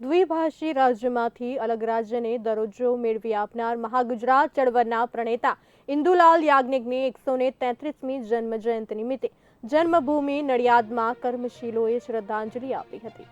દ્વિભાષી રાજ્યમાંથી અલગ રાજ્યને દરજ્જો મેળવી આપનાર મહાગુજરાત ચળવળના પ્રણેતા ઇન્દુલાલ યાજ્ઞિકની એકસો ને તેત્રીસમી જન્મ જયંતિ નિમિત્તે જન્મભૂમિ નડિયાદમાં કર્મશીલોએ શ્રદ્ધાંજલિ આપી હતી.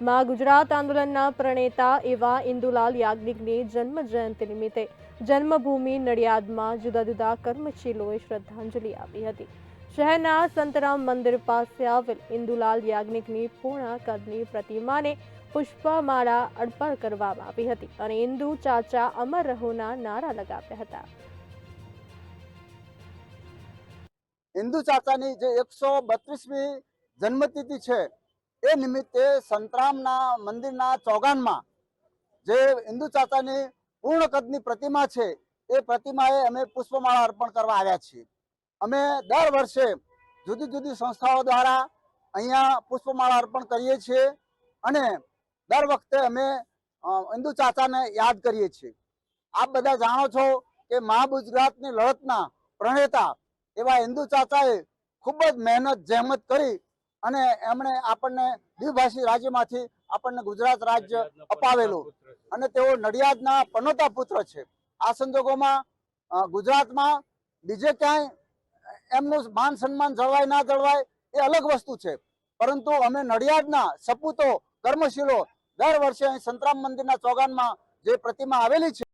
મા ગુજરાત આંદોલનના પ્રણેતા એવા ઇન્દુલાલ યાજ્ઞિકની જન્મ જયંતિ નિમિત્તે જન્મભૂમિ નડિયાદમાં જુદા જુદા કર્મશીલોએ શ્રદ્ધાંજલિ આપી હતી. શહેરના સંતરામ મંદિર પાસે આવેલ ઇન્દુલાલ યાજ્ઞિકની પૂર્ણ કદની પ્રતિમાને પુષ્પમાળા અર્પણ કરવામાં આવી હતી અને ઇન્દુ ચાચા અમર રહોના નારા લગાવ્યા હતા. હિન્દુ ચાચાની જે એકસો બત્રીસમી જન્મતિથિ છે, એ નિમિત્તે સંતરામના મંદિરના ચોગાનમાં જે હિન્દુ ચાચાની પૂર્ણ કદની પ્રતિમા છે, એ પ્રતિમાએ અમે પુષ્પમાળા અર્પણ કરવા આવ્યા છીએ. અમે દર વર્ષે જુદી જુદી સંસ્થાઓ દ્વારા અહીંયા પુષ્પમાળા અર્પણ કરીએ છીએ અને દર વખતે અમે ઇન્દુ ચાચાને યાદ કરીએ છીએ. આપ બધા જાણો છો કે મહાગુજરાતની લડતના પ્રણેતા એવા હિન્દુ ચાચાએ ખૂબ જ મહેનત જહેમત કરી અને એમણે આપણને દ્વિભાષી રાજ્યમાંથી આપણને ગુજરાત રાજ્ય અપાવેલું. અને તેઓ નડિયાદના પનોતા પુત્ર છે. આ સંજોગોમાં ગુજરાતમાં બીજે ક્યાંય એમનું માન સન્માન જળવાય ના જળવાય એ અલગ વસ્તુ છે. પરંતુ અમે નડિયાદના સપૂતો કર્મશીલો દર વર્ષે અહીં સંતરામ મંદિરના ચોગાનમાં જે પ્રતિમા આવેલી છે